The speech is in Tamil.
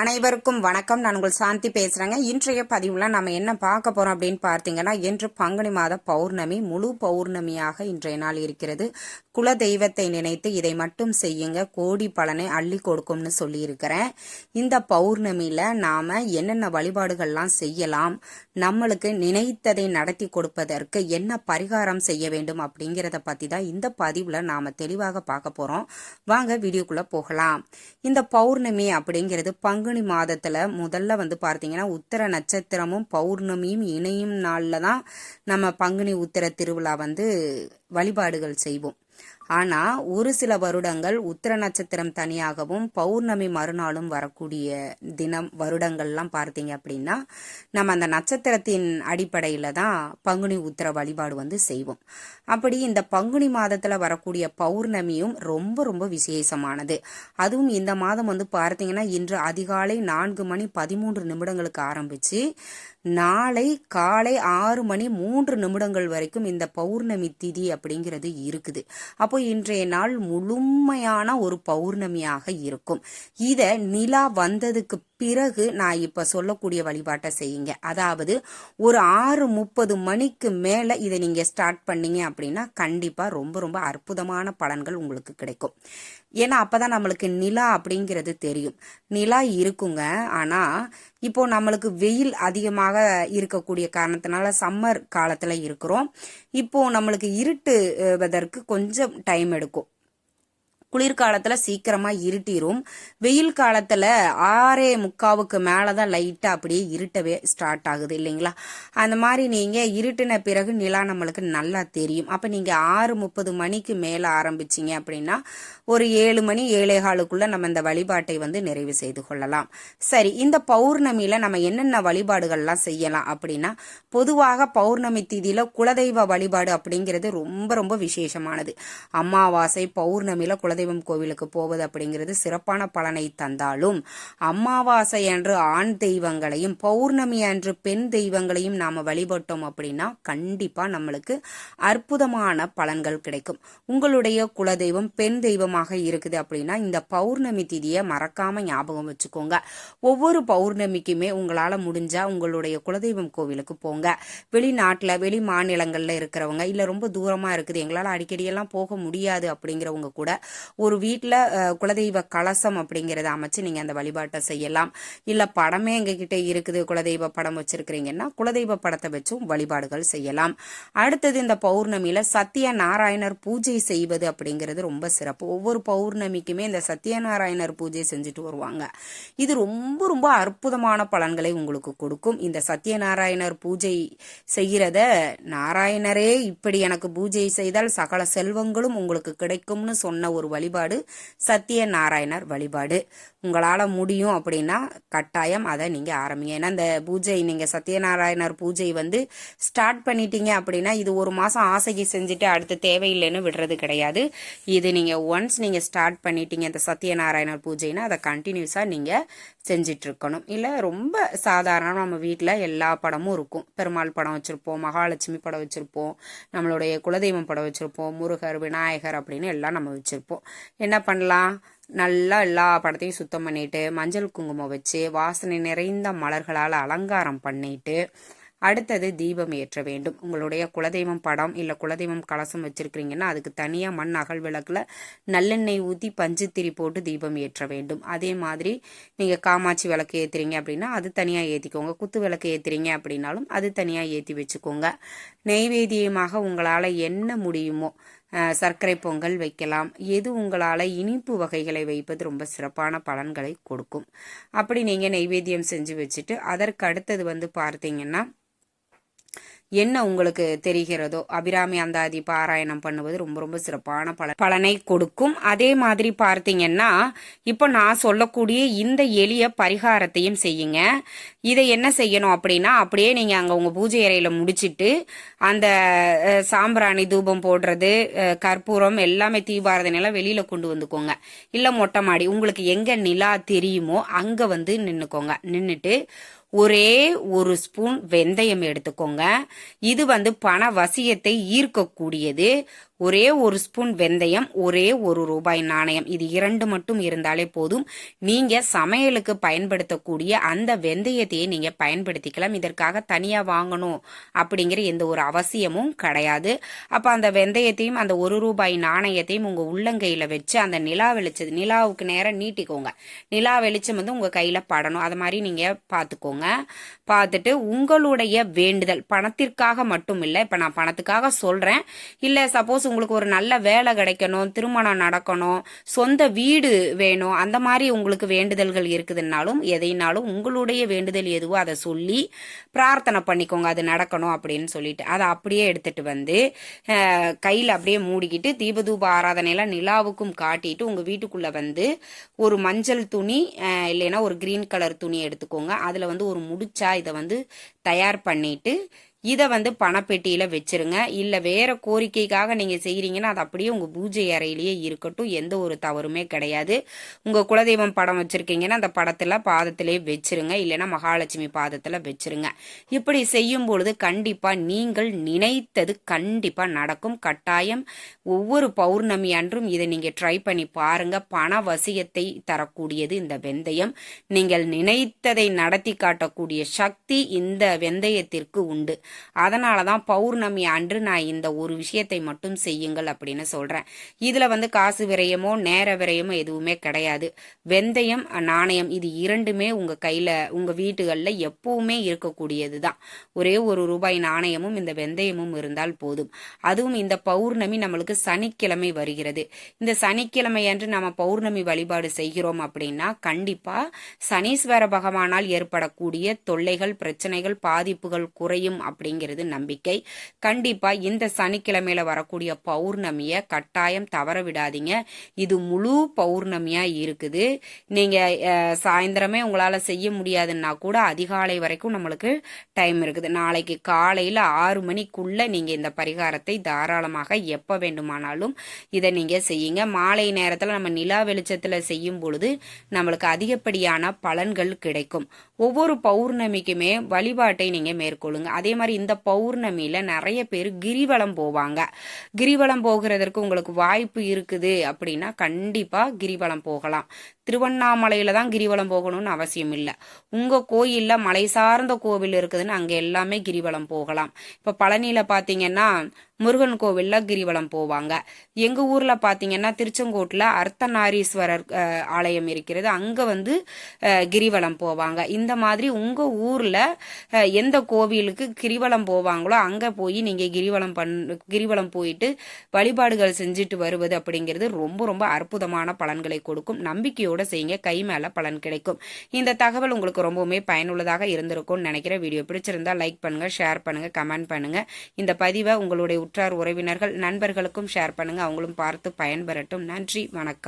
அனைவருக்கும் வணக்கம். நான் உங்கள் சாந்தி பேசுகிறேங்க இன்றைய பதிவில் நம்ம என்ன பார்க்க போகிறோம் அப்படின்னு பார்த்தீங்கன்னா இன்று பங்குனி மாத பௌர்ணமி முழு பௌர்ணமியாக இன்றைய நாள் இருக்கிறது. குல தெய்வத்தை நினைத்து இதை மட்டும் செய்யுங்க. கோடி பலனை அள்ளி கொடுக்கும்னு சொல்லியிருக்கிறேன். இந்த பௌர்ணமியில் நாம் என்னென்ன வழிபாடுகள்லாம் செய்யலாம் நம்மளுக்கு நினைத்ததை நடத்தி கொடுப்பதற்கு என்ன பரிகாரம் செய்ய வேண்டும் அப்படிங்கிறத பற்றி தான் இந்த பதிவில் நாம் தெளிவாக பார்க்க போகிறோம் வாங்க வீடியோக்குள்ளே போகலாம். இந்த பௌர்ணமி அப்படிங்கிறது பங்குனி மாதத்தில் முதல்ல வந்து பார்த்தீங்கன்னா உத்தர நட்சத்திரமும் பௌர்ணமியும் இணையும் நாளில் தான் நம்ம பங்குனி உத்தர திருவிழா வந்து வழிபாடுகள் செய்வோம். ஆனா ஒரு சில வருடங்கள் உத்திர நட்சத்திரம் தனியாகவும் பௌர்ணமி மறுநாளும் வரக்கூடிய தினம் வருடங்கள்லாம் பார்த்தீங்க அப்படின்னா நம்ம அந்த நட்சத்திரத்தின் அடிப்படையில தான் பங்குனி உத்திர வழிபாடு வந்து செய்வோம். அப்படி இந்த பங்குனி மாதத்துல வரக்கூடிய பௌர்ணமியும் ரொம்ப ரொம்ப விசேஷமானது. அதுவும் இந்த மாதம் வந்து பார்த்தீங்கன்னா இன்று அதிகாலை நான்கு மணி பதிமூன்று நிமிடங்களுக்கு ஆரம்பிச்சு நாளை காலை ஆறு மணி மூன்று நிமிடங்கள் வரைக்கும் இந்த பௌர்ணமி திதி அப்படிங்கிறது இருக்குது. அப்போ இன்றைய நாள் முழுமையான ஒரு பௌர்ணமியாக இருக்கும். இத நிலா வந்ததுக்கு பிறகு நான் இப்ப சொல்லக்கூடிய வழிபாட்டை செய்யுங்க. அதாவது ஒரு ஆறு முப்பது மணிக்கு மேல இதை நீங்க ஸ்டார்ட் பண்ணீங்க அப்படின்னா கண்டிப்பா ரொம்ப ரொம்ப அற்புதமான பலன்கள் உங்களுக்கு கிடைக்கும். ஏன்னா அப்பதான் நம்மளுக்கு நிலா அப்படிங்கிறது தெரியும். நிலா இருக்குங்க. ஆனா இப்போ நம்மளுக்கு வெயில் அதிகமாக இருக்கக்கூடிய காரணத்தினால சம்மர் காலத்துல இருக்கிறோம். இப்போ நம்மளுக்கு இருட்டுவதற்கு கொஞ்சம் டைம் எடுக்கும். குளிர்காலத்தில் சீக்கிரமாக இருட்டிரும். வெயில் காலத்தில் ஆறே முக்காவுக்கு மேலே தான் லைட்டாக அப்படியே இருட்டவே ஸ்டார்ட் ஆகுது இல்லைங்களா? அந்த மாதிரி நீங்கள் இருட்டின பிறகு நிலா நம்மளுக்கு நல்லா தெரியும். அப்போ நீங்கள் ஆறு முப்பது மணிக்கு மேலே ஆரம்பிச்சீங்க அப்படின்னா ஒரு ஏழு மணி ஏழே காலுக்குள்ளே நம்ம இந்த வழிபாட்டை வந்து நிறைவு செய்து கொள்ளலாம். சரி இந்த பௌர்ணமியில் நம்ம என்னென்ன வழிபாடுகள்லாம் செய்யலாம் அப்படின்னா பொதுவாக பௌர்ணமி தீதியில் குலதெய்வ வழிபாடு அப்படிங்கிறது ரொம்ப ரொம்ப விசேஷமானது. அமாவாசை பௌர்ணமியில குலதெய்வம் கோவிலுக்கு போவது அப்படிங்கிறது சிறப்பான பலனை தந்தாலும் அமாவாசை அன்று ஆண் தெய்வங்களையும் பௌர்ணமி அன்று பெண் தெய்வங்களையும் நாம் வழிபட்டோம் அப்படின்னா கண்டிப்பாக நம்மளுக்கு அற்புதமான பலன்கள் கிடைக்கும். உங்களுடைய குலதெய்வம் பெண் தெய்வமாக இருக்குது அப்படின்னா இந்த பௌர்ணமி திதியை மறக்காம ஞாபகம் வச்சுக்கோங்க. ஒவ்வொரு பௌர்ணமிக்குமே உங்களால் முடிஞ்சா உங்களுடைய குலதெய்வம் கோவிலுக்கு போங்க. வெளிநாட்டில் வெளி மாநிலங்களில் இருக்கிறவங்க இல்லை ரொம்ப தூரமாக இருக்குது எங்களால் அடிக்கடியெல்லாம் போக முடியாது அப்படிங்கிறவங்க கூட ஒரு வீட்டில் குலதெய்வ கலசம் அப்படிங்கிறத அமைச்சு நீங்கள் அந்த வழிபாட்டை செய்யலாம். இல்லை படமே எங்ககிட்ட இருக்குது குலதெய்வ படம் வச்சிருக்கிறீங்கன்னா குலதெய்வ படத்தை வச்சும் வழிபாடுகள் செய்யலாம். அடுத்தது இந்த பௌர்ணமியில் சத்திய நாராயணர் பூஜை செய்வது அப்படிங்கிறது ரொம்ப சிறப்பு. ஒவ்வொரு பௌர்ணமிக்குமே இந்த சத்யநாராயணர் பூஜை செஞ்சுட்டு வருவாங்க. இது ரொம்ப ரொம்ப அற்புதமான பலன்களை உங்களுக்கு கொடுக்கும். இந்த சத்யநாராயணர் பூஜை செய்கிறத நாராயணரே இப்படி எனக்கு பூஜை செய்தால் சகல செல்வங்களும் உங்களுக்கு கிடைக்கும்னு சொன்ன ஒரு வழிபாடு சத்திய நாராயணர் வழிபாடு. உங்களால் முடியும் அப்படின்னா கட்டாயம் அதை நீங்கள் ஆரம்பிங்க. ஏன்னா இந்த பூஜை நீங்கள் சத்யநாராயணர் பூஜை வந்து ஸ்டார்ட் பண்ணிட்டீங்க அப்படின்னா இது ஒரு மாதம் ஆசைக்கு செஞ்சுட்டு அடுத்து தேவையில்லைன்னு விடுறது கிடையாது. இது நீங்கள் ஒன்ஸ் நீங்கள் ஸ்டார்ட் பண்ணிட்டீங்க இந்த சத்யநாராயணர் பூஜைனா அதை கண்டினியூஸாக நீங்கள் செஞ்சிட்ருக்கணும். இல்லை ரொம்ப சாதாரண நம்ம வீட்டில் எல்லா படமும் இருக்கும். பெருமாள் படம் வச்சுருப்போம் மகாலட்சுமி படம் வச்சுருப்போம் நம்மளுடைய குலதெய்வம் படம் வச்சுருப்போம் முருகர் விநாயகர் அப்படின்னு எல்லாம் நம்ம வச்சுருப்போம். என்ன பண்ணலாம்? நல்லா எல்லா படத்தையும் சுத்தம் பண்ணிட்டு மஞ்சள் குங்குமம் வச்சு வாசனை நிறைந்த மலர்களால் அலங்காரம் பண்ணிட்டு அடுத்தது தீபம் ஏற்ற வேண்டும். உங்களுடைய குலதெய்வம் படம் இல்லை குலதெய்வம் கலசம் வச்சிருக்கிறீங்கன்னா அதுக்கு தனியாக மண் அகல் விளக்கில் நல்லெண்ணெய் ஊற்றி பஞ்சுத்திரி போட்டு தீபம் ஏற்ற வேண்டும். அதே மாதிரி நீங்கள் காமாட்சி விளக்கு ஏற்றுறீங்க அப்படின்னா அது தனியாக ஏற்றிக்கோங்க குத்து விளக்கு ஏற்றுறீங்க அப்படின்னாலும் அது தனியாக ஏற்றி வச்சுக்கோங்க. நெய்வேதியமாக உங்களால் என்ன முடியுமோ சர்க்கரை பொங்கல் வைக்கலாம். எது உங்களால் இனிப்பு வகைகளை வைப்பது ரொம்ப சிறப்பான பலன்களை கொடுக்கும். அப்படி நீங்கள் நெய்வேத்தியம் செஞ்சு வச்சுட்டு அதற்கு அடுத்தது வந்து பார்த்தீங்கன்னா என்ன உங்களுக்கு தெரிகிறதோ அபிராமி அந்தாதி பாராயணம் பண்ணுவது ரொம்ப ரொம்ப சிறப்பான பல பலனை கொடுக்கும். அதே மாதிரி பார்த்தீங்கன்னா இப்போ நான் சொல்லக்கூடிய இந்த எளிய பரிகாரத்தையும் செய்யுங்க. இதை என்ன செய்யணும் அப்படின்னா அப்படியே நீங்கள் அங்கே உங்கள் பூஜை அறையில் முடிச்சிட்டு அந்த சாம்பிராணி தூபம் போடுறது கற்பூரம் எல்லாமே தீபாரதனையெல்லாம் வெளியில் கொண்டு வந்துக்கோங்க. இல்லை மொட்டை மாடி உங்களுக்கு எங்கே நிலா தெரியுமோ அங்கே வந்து நின்றுக்கோங்க நின்றுட்டு ஒரே ஒரு ஸ்பூன் வெந்தயம் எடுத்துக்கோங்க. இது வந்து பண வசியத்தை ஈர்க்கக்கூடியது. ஒரே ஒரு ஸ்பூன் வெந்தயம் ஒரே ஒரு ரூபாய் நாணயம். இது இரண்டு மட்டும் இருந்தாலே போதும். நீங்க சமையலுக்கு பயன்படுத்தக்கூடிய அந்த வெந்தயத்தையே நீங்க பயன்படுத்திக்கலாம். இதற்காக தனியா வாங்கணும் அப்படிங்கிற எந்த ஒரு அவசியமும் கிடையாது. அப்ப அந்த வெந்தயத்தையும் அந்த ஒரு ரூபாய் நாணயத்தையும் உங்க உள்ளங்கையில வச்சு அந்த நிலா வெளிச்சது நிலாவுக்கு நேரம் நீட்டிக்கோங்க. நிலா வெளிச்சம் வந்து உங்க கையில படணும். அது மாதிரி நீங்க பார்த்துக்கோங்க. பார்த்துட்டு உங்களுடைய வேண்டுதல் பணத்திற்காக மட்டும் இல்லை இப்போ நான் பணத்துக்காக சொல்கிறேன் இல்லை சப்போஸ் உங்களுக்கு ஒரு நல்ல வேலை கிடைக்கணும் திருமணம் நடக்கணும் சொந்த வீடு வேணும் அந்த மாதிரி உங்களுக்கு வேண்டுதல்கள் இருக்குதுன்னாலும் எதைனாலும் உங்களுடைய வேண்டுதல் எதுவோ அதை சொல்லி பிரார்த்தனை பண்ணிக்கோங்க அது நடக்கணும் அப்படின்னு சொல்லிட்டு. அதை அப்படியே எடுத்துட்டு வந்து கையில் அப்படியே மூடிக்கிட்டு தீபதூப ஆராதனையெல்லாம் நிலாவுக்கும் காட்டிட்டு உங்கள் வீட்டுக்குள்ளே வந்து ஒரு மஞ்சள் துணி இல்லைன்னா ஒரு கிரீன் கலர் துணி எடுத்துக்கோங்க. அதில் வந்து ஒரு முடிச்சா இதை வந்து தயார் பண்ணிட்டு இதை வந்து பணப்பெட்டியில் வச்சிருங்க. இல்லை வேறு கோரிக்கைக்காக நீங்கள் செய்கிறீங்கன்னா அது அப்படியே உங்கள் பூஜை அறையிலேயே இருக்கட்டும். எந்த ஒரு தவறுமே கிடையாது. உங்கள் குலதெய்வம் படம் வச்சுருக்கீங்கன்னா அந்த படத்தில் பாதத்திலே வச்சுருங்க. இல்லைன்னா மகாலட்சுமி பாதத்தில் வச்சுருங்க. இப்படி செய்யும் பொழுது கண்டிப்பாக நீங்கள் நினைத்தது கண்டிப்பாக நடக்கும். கட்டாயம் ஒவ்வொரு பௌர்ணமி அன்றும் இதை நீங்கள் ட்ரை பண்ணி பாருங்கள் பண வசியத்தை தரக்கூடியது இந்த வெந்தயம். நீங்கள் நினைத்ததை நடத்தி காட்டக்கூடிய சக்தி இந்த வெந்தயத்திற்கு உண்டு. அதனால தான் பௌர்ணமி அன்று நான் இந்த ஒரு விஷயத்தை மட்டும் செய்யுங்கள் அப்படின்னு சொல்கிறேன் இதில் வந்து காசு விரயமோ நேர விரயமோ எதுவுமே கிடையாது. வெந்தயம் நாணயம் இது இரண்டுமே உங்கள் கையில் உங்கள் வீட்டுகளில் எப்பவுமே இருக்கக்கூடியது தான் ஒரே ஒரு ரூபாய் நாணயமும் இந்த வெந்தயமும் இருந்தால் போதும். அதுவும் இந்த பௌர்ணமி நம்மளுக்கு சனிக்கிழமை வருகிறது. இந்த சனிக்கிழமை அன்று நம்ம பௌர்ணமி வழிபாடு செய்கிறோம் அப்படின்னா கண்டிப்பாக சனீஸ்வர பகவானால் ஏற்படக்கூடிய தொல்லைகள் பிரச்சனைகள் பாதிப்புகள் குறையும் அப்படி அப்படிங்கிறது நம்பிக்கை. கண்டிப்பா இந்த சனிக்கிழமையில வரக்கூடிய பௌர்ணமிய கட்டாயம் தவற விடாதீங்க. இது முழு பௌர்ணமியா இருக்குது. நீங்க சாயந்தரமே உங்களால செய்ய முடியாதுன்னா கூட அதிகாலை வரைக்கும் நம்மளுக்கு டைம் இருக்குது. நாளைக்கு காலையில ஆறு மணிக்குள்ள நீங்க இந்த பரிகாரத்தை தாராளமாக எப்ப வேண்டுமானாலும் இதை நீங்க செய்யுங்க. மாலை நேரத்துல நம்ம நிலா வெளிச்சத்துல செய்யும் பொழுது நம்மளுக்கு அதிகப்படியான பலன்கள் கிடைக்கும். ஒவ்வொரு பௌர்ணமிக்குமே வழிபாட்டை நீங்க மேற்கொள்ளுங்க. அதே மாதிரி மாதிரி இந்த பௌர்ணமியில் நிறைய பேர் கிரிவலம் போவாங்க. கிரிவலம் போகிறதற்கு உங்களுக்கு வாய்ப்பு இருக்குது அப்படின்னா கண்டிப்பாக கிரிவலம் போகலாம். திருவண்ணாமலையில தான் கிரிவலம் போகணும்னு அவசியம் இல்லை. உங்க கோயில்ல மலை சார்ந்த கோவில் இருக்குதுன்னு அங்க எல்லாமே கிரிவலம் போகலாம். இப்ப பழனியில பாத்தீங்கன்னா முருகன் கோவில்ல கிரிவலம் போவாங்க. எங்க ஊர்ல பாத்தீங்கன்னா திருச்செங்கோட்டுல அர்த்தநாரீஸ்வரர் ஆலயம் இருக்கிறது. அங்க வந்து கிரிவலம் போவாங்க. இந்த மாதிரி உங்க ஊர்ல எந்த கோவிலுக்கு கிரிவலம் போவாங்களோ அங்க போய் நீங்க கிரிவலம் பண் கிரிவலம் போயிட்டு வழிபாடுகள் செஞ்சுட்டு வருவது அப்படிங்கிறது ரொம்ப ரொம்ப அற்புதமான பலன்களை கொடுக்கும். நம்பிக்கையோட கூட செய்யுங்க. கை மேல பலன் கிடைக்கும். இந்த தகவல் உங்களுக்கு ரொம்பவுமே பயனுள்ளதாக இருந்திருக்கும்னு நினைக்கிற வீடியோ பிடிச்சிருந்தா லைக் பண்ணுங்க ஷேர் பண்ணுங்க கமெண்ட் பண்ணுங்க. இந்த பதிவை உங்களுடைய உற்றார் உறவினர்கள் நண்பர்களுக்கும் ஷேர் பண்ணுங்க. அவங்களும் பார்த்து பயன்பெறட்டும். நன்றி வணக்கம்.